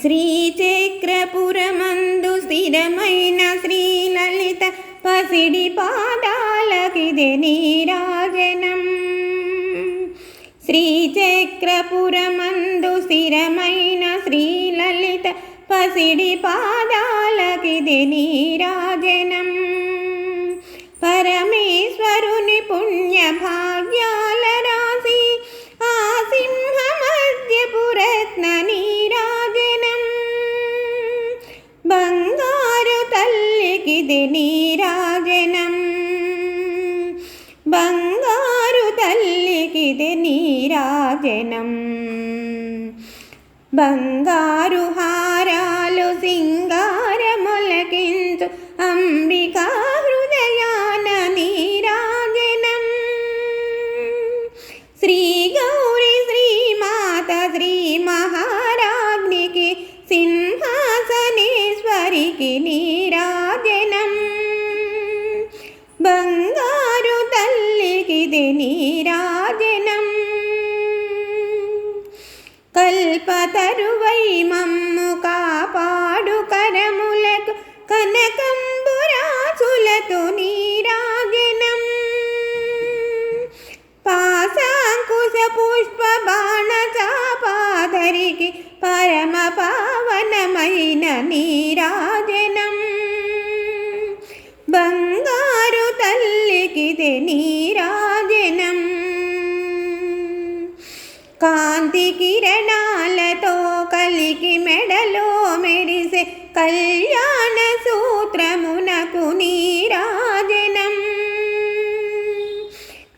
శ్రీచక్రపురమందు స్థిరమైన శ్రీలలిత పసిడి పాదాలకిదే నీరాజనం. శ్రీచక్రపురమందు స్థిరమైన శ్రీలలిత పసిడి పాదాలకిదే నీరాజనం. పరమే తల్లికిది నీరాజనం బంగారు తల్లికిది నీరాజనం బంగారు హారాలు ఇది నీరాజనం. కల్పతరువై మమ్ము కాపాడు కరములకు కనకంబురాసులతో నీరాజనం. పాశాంకుశ పుష్ప బాణ చాపాదరికి పరమ పావనమైన నీరాజనం. బంగారు తల్లికిదే నీరాజనం కాంతి కిరణాలతో కలికి మెడలో మెరిసే కళ్యాణ సూత్రమునకు నీరాజనం.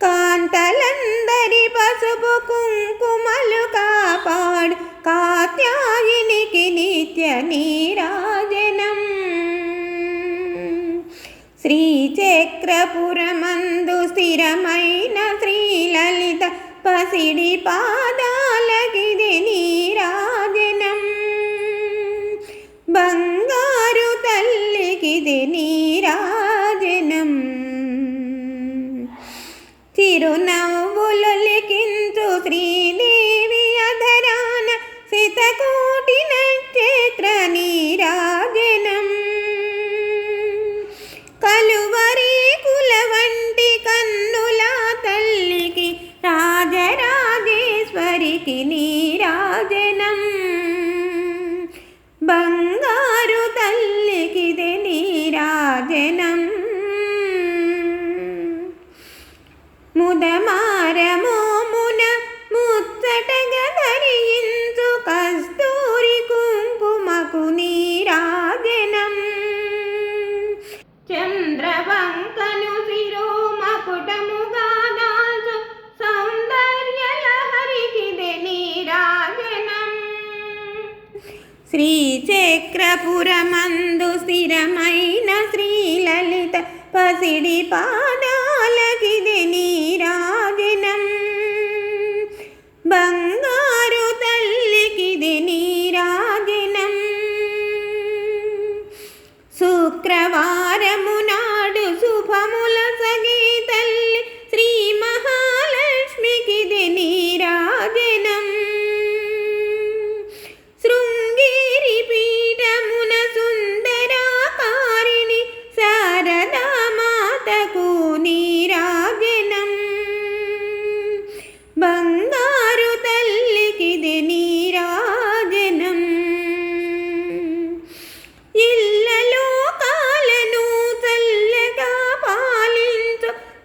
కాంతలందరి పసుపు కుంకుమలు కాపాడు కాత్యాయినికి నిత్య నీరాజనం. శ్రీచక్రపురమందు స్థిరమై సిడి పాదాలగిది నీరాజనం. బంగారు తల్లికిది నీరాజనం. తిరునా చక్రపురమందు స్థిరమైన శ్రీలలిత పసిడి పాదాలకిది నీరాజనం. బంగారు తల్లికిది నీరాజనం. శుక్రవారము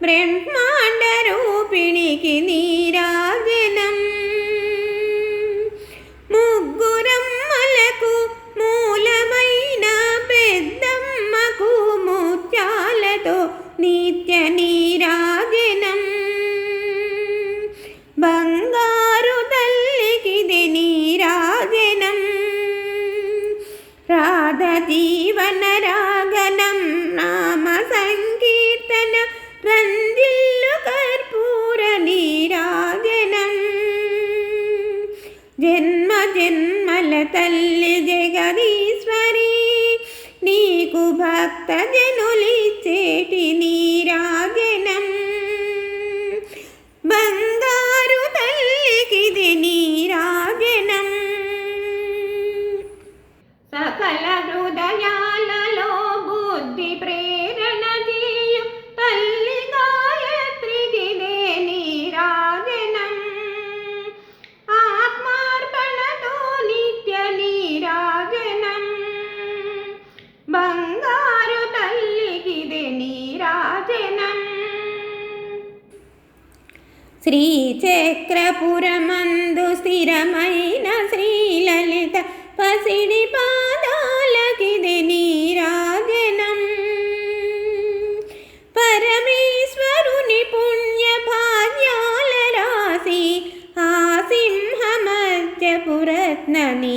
పాలించు రూపిణికి నీరాజనం. ముగ్గురమ్మలకు మూలమైన పెద్దమ్మకు ముత్యాలతో నిత్య నీరాజనం. బంగారు తల్లికిది నీరాజనం. రాధ జీవన జన్మ జన్మల తల్లి జగదీశ్వరి నీకు భక్త జనులిచ్చేటి నీరాజనం శ్రీచక్రపురమందు స్థిరమైన శ్రీలలిత పసిడి పాదాలకిది నీరాజనం. పరమేశ్వరుని పుణ్య భాగ్యాల రాశి ఆ సింహమధ్యపురత్నని